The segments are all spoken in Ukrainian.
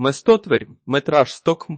Местотвер, метраж сток,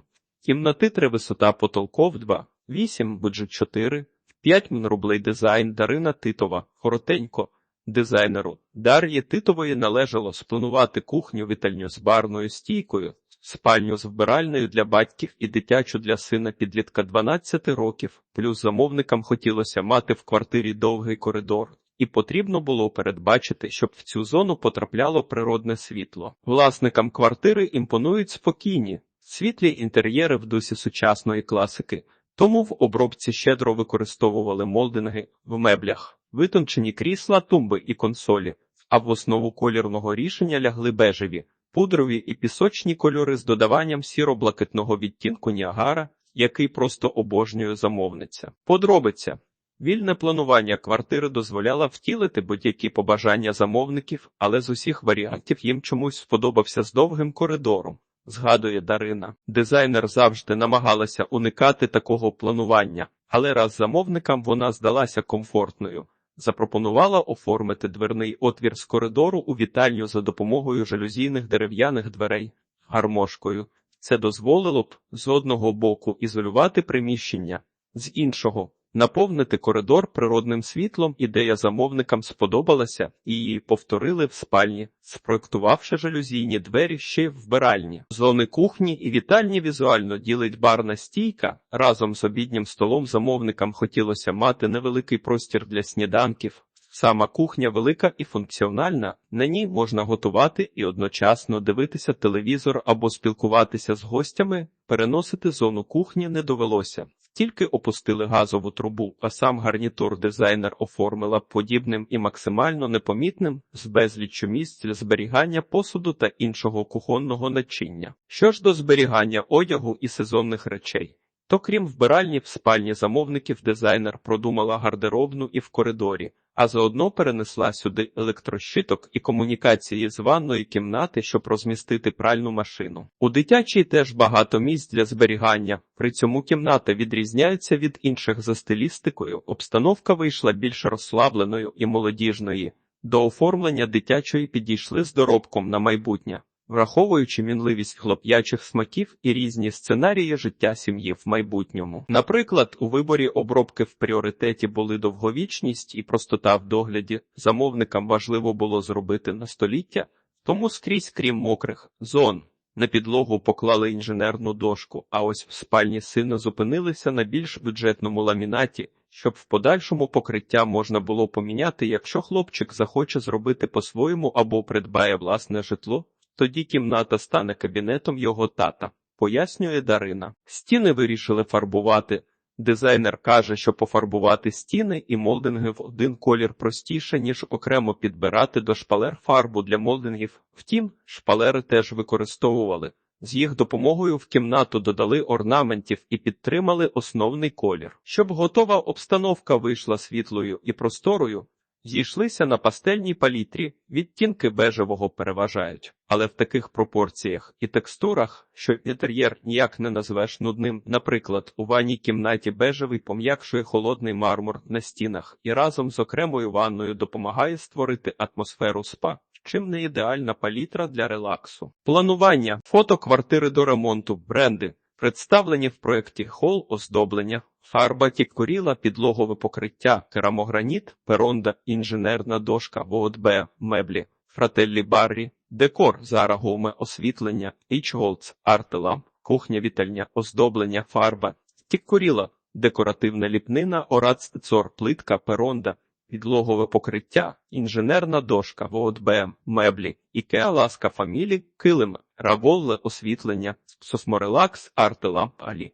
кімнати 3, висота потолков 2, 8, бюджет 4, 5 мін рублей дизайн. Дарина Титова, коротенько, дизайнеру. Дар'ї Титової належало спланувати кухню вітальню з барною стійкою, спальню з вбиральною для батьків і дитячу для сина підлітка 12 років, плюс замовникам хотілося мати в квартирі довгий коридор. І потрібно було передбачити, щоб в цю зону потрапляло природне світло. Власникам квартири імпонують спокійні, світлі інтер'єри в дусі сучасної класики, тому в обробці щедро використовували молдинги в меблях, витончені крісла, тумби і консолі, а в основу колірного рішення лягли бежеві, пудрові і пісочні кольори з додаванням сіро-блакитного відтінку Ніагара, який просто обожнює замовниця. Подробиця. Вільне планування квартири дозволяло втілити будь-які побажання замовників, але з усіх варіантів їм чомусь сподобався з довгим коридором. Згадує Дарина. Дизайнер завжди намагалася уникати такого планування, але раз замовникам вона здалася комфортною. Запропонувала оформити дверний отвір з коридору у вітальню за допомогою жалюзійних дерев'яних дверей гармошкою. Це дозволило б з одного боку ізолювати приміщення, з іншого наповнити коридор природним світлом. Ідея замовникам сподобалася, і її повторили в спальні, спроектувавши жалюзійні двері ще й вбиральні. Зони кухні і вітальні візуально ділить барна стійка. Разом з обіднім столом замовникам хотілося мати невеликий простір для сніданків. Сама кухня велика і функціональна, на ній можна готувати і одночасно дивитися телевізор або спілкуватися з гостями, переносити зону кухні не довелося. Тільки опустили газову трубу, а сам гарнітур дизайнер оформила подібним і максимально непомітним з безліччю місць для зберігання посуду та іншого кухонного начиння. Що ж до зберігання одягу і сезонних речей, то крім вбиральні в спальні замовників, дизайнер продумала гардеробну і в коридорі, а заодно перенесла сюди електрощиток і комунікації з ванної кімнати, щоб розмістити пральну машину. У дитячій теж багато місць для зберігання, при цьому кімната відрізняється від інших за стилістикою, обстановка вийшла більш розслабленою і молодіжної. До оформлення дитячої підійшли з доробком на майбутнє враховуючи мінливість хлоп'ячих смаків і різні сценарії життя сім'ї в майбутньому. Наприклад, у виборі обробки в пріоритеті були довговічність і простота в догляді. Замовникам важливо було зробити на століття, тому скрізь, крім мокрих зон. На підлогу поклали інженерну дошку, а ось в спальні сина зупинилися на більш бюджетному ламінаті, щоб в подальшому покриття можна було поміняти, якщо хлопчик захоче зробити по-своєму або придбає власне житло. Тоді кімната стане кабінетом його тата, пояснює Дарина. Стіни вирішили фарбувати. Дизайнер каже, що пофарбувати стіни і молдинги в один колір простіше, ніж окремо підбирати до шпалер фарбу для молдингів. Втім, шпалери теж використовували. З їх допомогою в кімнату додали орнаментів і підтримали основний колір. Щоб готова обстановка вийшла світлою і просторою, Зійшлися на пастельній палітрі, відтінки бежевого переважають, але в таких пропорціях і текстурах, що інтер'єр ніяк не назвеш нудним. Наприклад, у ванній кімнаті бежевий пом'якшує холодний мармур на стінах і разом з окремою ванною допомагає створити атмосферу спа, чим не ідеальна палітра для релаксу. Планування фото квартири до ремонту, бренди. Представлені в проєкті хол оздоблення, фарба тіккоріла, підлогове покриття, керамограніт, перонда, інженерна дошка, ВОДБ, меблі, фрателлі баррі, декор, зара гоме, освітлення, ічголц, артеламп, кухня вітальня, оздоблення, фарба, тіккоріла, декоративна ліпнина, орацтецор, плитка, перонда, підлогове покриття, інженерна дошка, ВОДБ, меблі, ікеа ласка фамілі, килим, раволле, освітлення, сосморелакс, артеламп, алі.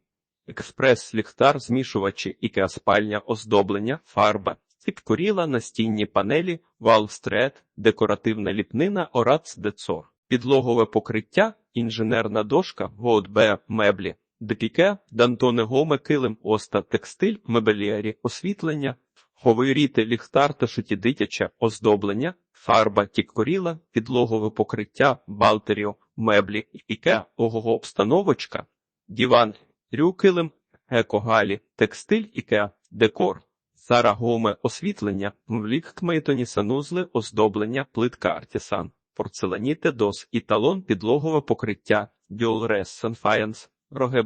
Експрес, ліхтар, змішувачі, ікеа спальня, оздоблення, фарба, підкоріла, настінні панелі, валстрет, декоративна ліпнина, орац децор, підлогове покриття, інженерна дошка, ВОДБ, меблі, депіке, дантоне гоме, килим, оста, текстиль, мебеліарі, освітлення, Ховиріти, ліхтар та шиті дитяче оздоблення, фарба, тіккоріла, підлогове покриття, балтеріо, меблі, іке, ого обстановочка, діван, рюкилим, екогалі, текстиль іке, декор, сарагоме, освітлення, влік кмейтоні санузли, оздоблення, плитка артісан, порцеланіте дос, італон, підлогове покриття, діолрес, санфаєнс, роги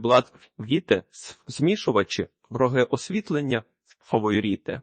Віте, змішувачі, роги освітлення, фаворіти.